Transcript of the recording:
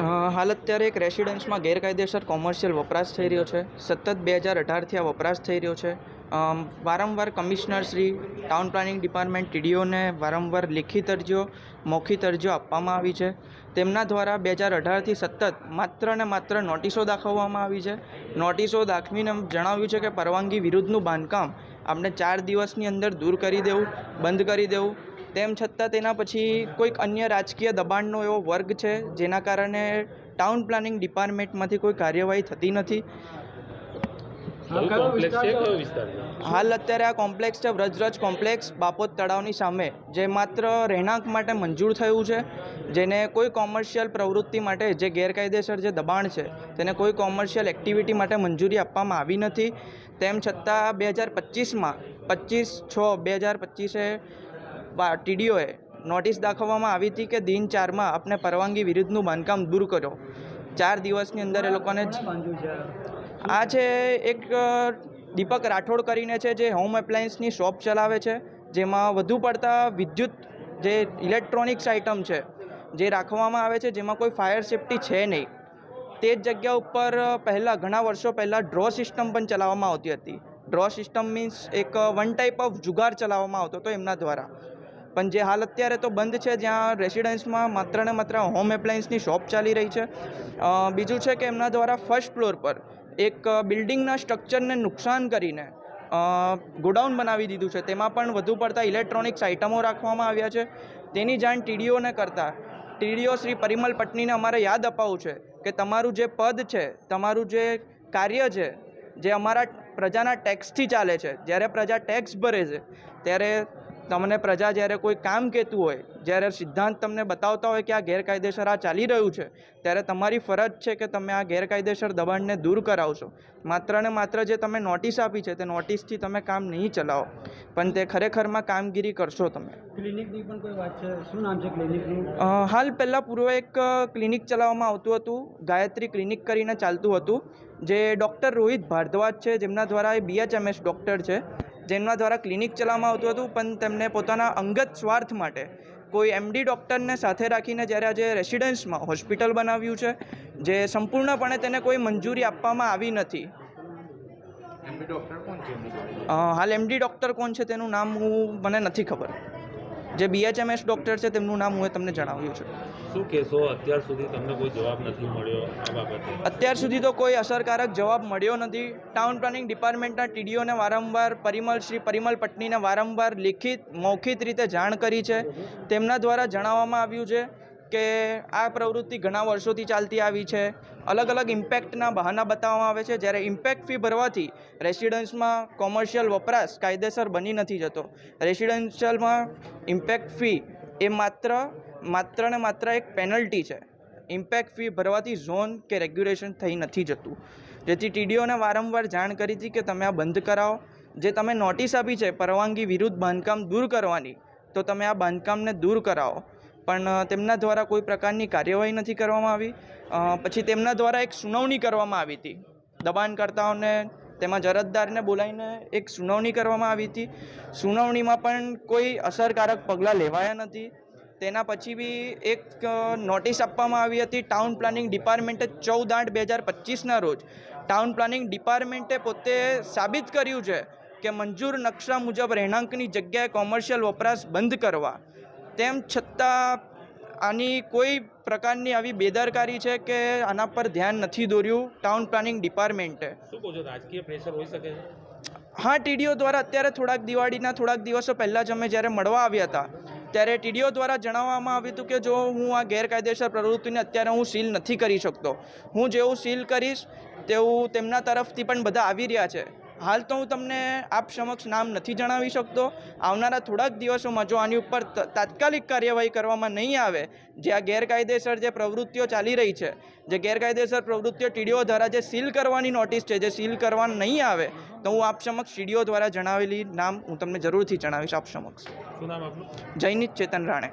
હાલ અત્યારે એક રેસિડન્સમાં ગેરકાયદેસર કોમર્શિયલ વપરાશ થઈ રહ્યો છે. સતત બે હજાર અઢારથી આ વપરાશ થઈ રહ્યો છે. વારંવાર commissioner Shri, town planning department, ટીડીઓને વારંવાર લેખિત અરજીઓ મૌખિત અરજીઓ આપવામાં આવી છે. તેમના દ્વારા બે હજાર અઢારથી સતત માત્ર ને માત્ર નોટિસો દાખવવામાં આવી છે. નોટિસો દાખવીને જણાવ્યું છે કે પરવાનગી વિરુદ્ધનું બાંધકામ આપણે ચાર દિવસની અંદર દૂર કરી દેવું, બંધ કરી દેવું તેમ છતાં તેના પછી કોઈક અન્ય રાજકીય દબાણનો એવો વર્ગ છે જેના કારણે ટાઉન પ્લાનિંગ ડિપાર્ટમેન્ટમાંથી કોઈ કાર્યવાહી થતી નથી. હાલ અત્યારે આ કોમ્પ્લેક્સ છે વ્રજરજ કોમ્પ્લેક્સ બાપોત તળાવની સામે જે માત્ર રહેણાંક માટે મંજૂર થયું છે જેને કોઈ કોમર્શિયલ પ્રવૃત્તિ માટે જે ગેરકાયદેસર જે દબાણ છે તેને કોઈ કોમર્શિયલ એક્ટિવિટી માટે મંજૂરી આપવામાં આવી નથી. તેમ છતાં બે હજાર પચીસમાં પચીસ છ બે હજાર પચીસે ટીડીઓએ નોટિસ દાખવવામાં આવી હતી કે દિન ચારમાં આપણે પરવાનગી વિરુદ્ધનું બાંધકામ દૂર કરો. ચાર દિવસની અંદર એ લોકોને આ છે એક દીપક રાઠોડ કરીને છે જે હોમ એપ્લાયન્સની શોપ ચલાવે છે, જેમાં વધુ પડતા વિદ્યુત જે ઇલેક્ટ્રોનિક્સ આઇટમ છે, જે રાખવામાં આવે છે, જેમાં કોઈ ફાયર સેફટી છે નહીં. તે જ જગ્યા ઉપર પહેલાં ઘણા વર્ષો પહેલાં ડ્રો સિસ્ટમ પણ ચલાવવામાં આવતી હતી. ડ્રો સિસ્ટમ મીન્સ એક વન ટાઈપ ઓફ જુગાર ચલાવવામાં આવતો હતો એમના દ્વારા. પણ જે હાલ અત્યારે તો બંધ છે, જ્યાં રેસિડન્સમાં માત્ર ને માત્ર હોમ એપ્લાયન્સની શોપ ચાલી રહી છે. બીજું છે કે એમના દ્વારા ફર્સ્ટ ફ્લોર પર એક બિલ્ડિંગના સ્ટ્રક્ચરને નુકસાન કરીને ગોડાઉન બનાવી દીધું છે. તેમાં પણ વધુ પડતા ઇલેક્ટ્રોનિક્સ આઇટમો રાખવામાં આવ્યા છે. તેની જાણ ટીડીઓને કરતાં ટીડીઓ શ્રી પરિમલ પટનીને અમારે યાદ અપાવવું છે કે તમારું જે પદ છે, તમારું જે કાર્ય છે, જે અમારા પ્રજાના ટેક્સથી ચાલે છે, જ્યારે પ્રજા ટેક્સ ભરે છે, ત્યારે તમને પ્રજા જ્યારે કોઈ કામ કહેતું હોય જ્યારે સિદ્ધાંત તમને બતાવતા હોય કે આ ગેરકાયદેસર આ ચાલી રહ્યું છે ત્યારે તમારી ફરજ છે કે તમે આ ગેરકાયદેસર દબાણને દૂર કરાવશો. માત્ર ને માત્ર જે તમે નોટિસ આપી છે તે નોટિસથી તમે કામ નહીં ચલાવો. પણ તે ખરેખરમાં કામગીરી કરશો તમે. ક્લિનિકની પણ કોઈ વાત છે? શું નામ છે ક્લિનિકનું? હાલ પહેલાં પૂર્વે એક ક્લિનિક ચલાવવામાં આવતું હતું. ગાયત્રી ક્લિનિક કરીને ચાલતું હતું. જે ડૉક્ટર રોહિત ભારદ્વાજ છે જેમના દ્વારા એ બીએચએમએસ ડૉક્ટર છે. જેમના દ્વારા ક્લિનિક ચલાવવામાં આવતું હતું પણ તેમને પોતાના અંગત સ્વાર્થ માટે કોઈ એમડી ડૉક્ટરને સાથે રાખીને જ્યારે આજે રેસિડન્સમાં હોસ્પિટલ બનાવ્યું છે જે સંપૂર્ણપણે તેને કોઈ મંજૂરી આપવામાં આવી નથી. હાલ એમડી ડૉક્ટર કોણ છે તેનું નામ હું મને નથી ખબર. જે બીએચએમએસ ડૉક્ટર છે તેમનું નામ હું તમને જણાવ્યું છે. શું કહેશો અત્યાર સુધી તમને કોઈ જવાબ નથી મળ્યો આ બાબતે? અત્યાર સુધી તો કોઈ અસરકારક જવાબ મળ્યો નથી. ટાઉન પ્લાનિંગ ડિપાર્ટમેન્ટના ટીડીઓને વારંવાર પરિમલ શ્રી પરિમલ પટનીને વારંવાર લિખિત મૌખિત રીતે જાણ કરી છે. તેમના દ્વારા જણાવવામાં આવ્યું છે કે આ પ્રવૃત્તિ ઘણા વર્ષોથી ચાલતી આવી છે. અલગ અલગ ઇમ્પેક્ટના બહાના બતાવવામાં આવે છે. જ્યારે ઇમ્પેક્ટ ફી ભરવાથી રેસિડન્સમાં કોમર્શિયલ વપરાશ કાયદેસર બની નથી જતો. રેસિડેન્શિયલમાં ઇમ્પેક્ટ ફી એ માત્ર માત્ર ને માત્ર એક પેનલ્ટી છે. ઇમ્પેક્ટ ફી ભરવાથી ઝોન કે રેગ્યુલેશન થઈ નથી જતું. જેથી ટીડીઓને વારંવાર જાણ કરી હતી કે તમે આ બંધ કરાવો. જે તમે નોટિસ આપી છે, પરવાનગી વિરુદ્ધ બાંધકામ દૂર કરવાની, તો તમે આ બાંધકામને દૂર કરાવો. પણ તેમના દ્વારા કોઈ પ્રકારની કાર્યવાહી નથી કરવામાં આવી. પછી તેમના દ્વારા એક સુનાવણી કરવામાં આવી હતી. દબાણકર્તાઓને, તેમાં જરતદારને બોલાવીને એક સુનાવણી કરવામાં આવી હતી. સુનાવણીમાં પણ કોઈ અસરકારક પગલાં લેવાયા નથી. તેના પછી બી એક નોટિસ આપવામાં આવી હતી ટાઉન પ્લાનિંગ ડિપાર્ટમેન્ટે ચૌદ આઠ બે હજાર પચીસના રોજ. ટાઉન પ્લાનિંગ ડિપાર્ટમેન્ટે પોતે સાબિત કર્યું છે કે મંજૂર નકશા મુજબ રહેણાંકની જગ્યાએ કોમર્શિયલ વપરાશ બંધ કરવા. તેમ છતાં આની કોઈ પ્રકારની આવી બેદરકારી છે કે આના પર ધ્યાન નથી દોર્યું ટાઉન પ્લાનિંગ ડિપાર્ટમેન્ટે. શું કહો છો? રાજકીય પ્રેશર હોઈ શકે છે? હા ટીડીઓ દ્વારા અત્યારે થોડાક દિવાળીના થોડાક દિવસો પહેલાં જ અમે જ્યારે મળવા આવ્યા હતા ત્યારે ટીડીઓ દ્વારા જણાવવામાં આવ્યું હતું કે જો હું આ ગેરકાયદેસર પ્રવૃત્તિને અત્યારે હું સીલ નથી કરી શકતો હું જેવું સીલ કરીશ તેવું તેમના તરફથી પણ બધા આવી રહ્યા છે. હાલ તો હું તમને આપ સમક્ષ નામ નથી જણાવી શકતો. આવનારા થોડાક દિવસોમાં જો આની ઉપર તાત્કાલિક કાર્યવાહી કરવામાં નહીં આવે જે આ ગેરકાયદેસર જે પ્રવૃત્તિઓ ચાલી રહી છે જે ગેરકાયદેસર પ્રવૃત્તિઓ ટીડીઓ દ્વારા જે સીલ કરવાની નોટિસ છે જે સીલ કરવાનું નહીં આવે તો હું આપ સમક્ષ ટીડીઓ દ્વારા જણાવેલી નામ હું તમને જરૂરથી જણાવીશ આપ સમક્ષ. જૈનિત ચેતન રાણે.